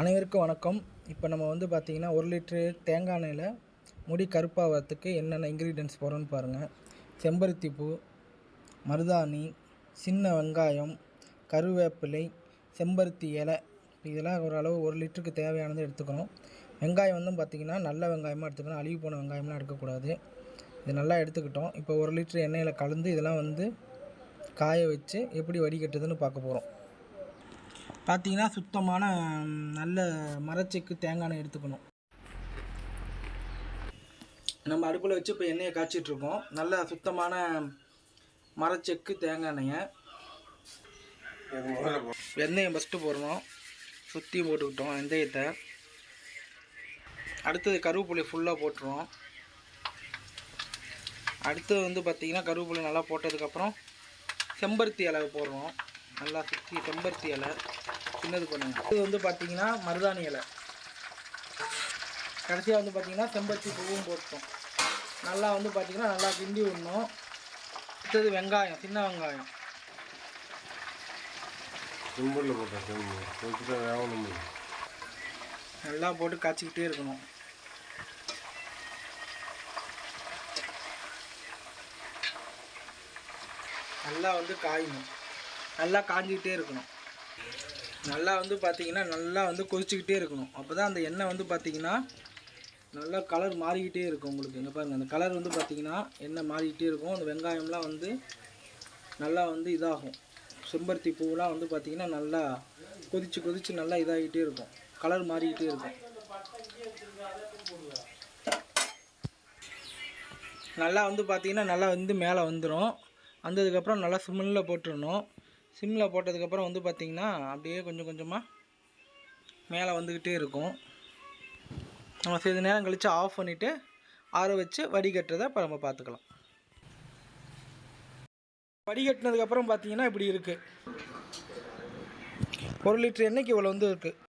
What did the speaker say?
அனைவருக்கும் வணக்கம். இப்போ நம்ம வந்து பார்த்திங்கன்னா ஒரு லிட்ரு தேங்காய் எண்ணெயில் முடி கருப்பாகிறதுக்கு என்னென்ன இன்க்ரீடியன்ஸ் போகிறோன்னு பாருங்கள் செம்பருத்தி பூ மருதாணி சின்ன வெங்காயம் கருவேப்பிலை செம்பருத்தி இலை. இதெல்லாம் ஓரளவு ஒரு லிட்டருக்கு தேவையானது எடுத்துக்கணும். வெங்காயம் வந்து பார்த்திங்கன்னா நல்ல வெங்காயமாக எடுத்துக்கணும். அழுகி போன வெங்காயம்லாம் எடுக்கக்கூடாது. இது நல்லா எடுத்துக்கிட்டோம். இப்போ ஒரு லிட்ரு எண்ணெயில் கலந்து இதெல்லாம் வந்து காய வச்சு எப்படி வடிகட்டுதுன்னு பார்க்க போகிறோம் பார்த்தீங்கன்னா சுத்தமான நல்ல மரச்செக்கு தேங்காய் எண்ணெய் எடுத்துக்கணும். நம்ம அடுப்பில் வச்சு இப்போ எண்ணெயை காய்ச்சிட்ருக்கோம் நல்ல சுத்தமான மரச்செக்கு தேங்காய் எண்ணெயை. வெந்தயம் ஃபஸ்ட்டு போடணும். சுற்றி போட்டுக்கிட்டோம் வெந்தயத்தை. அடுத்தது கருவேப்பிலை ஃபுல்லாக போட்டுருவோம். அடுத்தது வந்து பார்த்திங்கன்னா கருவேப்பிலை நல்லா போட்டதுக்கப்புறம் செம்பருத்தி அளவு போடுறோம். நல்லா சுற்றி செம்பருத்தி இலை சின்னது பண்ணுங்க. இது வந்து பார்த்தீங்கன்னா மருதாணி இலை. கடைசியாக வந்து பார்த்தீங்கன்னா செம்பருத்தி பூவும் போட்டோம். நல்லா வந்து பார்த்தீங்கன்னா நல்லா கிண்டி விடணும். அடுத்தது வெங்காயம் சின்ன வெங்காயம். சிம்பிளில் போட்டேன் நல்லா போட்டு காய்ச்சிக்கிட்டே இருக்கணும். நல்லா வந்து காயணும். நல்லா காஞ்சிக்கிட்டே இருக்கணும். நல்லா வந்து பார்த்திங்கன்னா நல்லா வந்து கொதிச்சுக்கிட்டே இருக்கணும். அப்போ தான் அந்த எண்ணெய் வந்து பார்த்தீங்கன்னா நல்லா கலர் மாறிக்கிட்டே இருக்கும் உங்களுக்கு. இங்கே பாருங்கள் அந்த கலர் வந்து பார்த்திங்கன்னா எண்ணெய் மாறிக்கிட்டே இருக்கும். அந்த வெங்காயம்லாம் வந்து நல்லா வந்து இதாகும். செம்பருத்தி பூவெலாம் வந்து பார்த்திங்கன்னா நல்லா கொதிச்சு கொதிச்சு நல்லா இதாகிட்டே இருக்கும். கலர் மாறிக்கிட்டே இருக்கும். நல்லா வந்து பார்த்திங்கன்னா நல்லா வந்து மேலே வந்துடும் வந்ததுக்கப்புறம் நல்லா சிம்மில் போட்டுடணும் சிம்மில் போட்டதுக்கப்புறம் வந்து பார்த்திங்கன்னா அப்படியே கொஞ்சம் கொஞ்சமாக மேலே வந்துக்கிட்டே இருக்கும். நம்ம சிறிது நேரம் கழித்து ஆஃப் பண்ணிவிட்டு ஆற வச்சு வடிகட்டுறதை இப்போ நம்ம பார்த்துக்கலாம் வடிகட்டினதுக்கப்புறம் பார்த்தீங்கன்னா இப்படி இருக்குது ஒரு லிட்டர் எண்ணெய்க்கு இவ்வளோ வந்து இருக்குது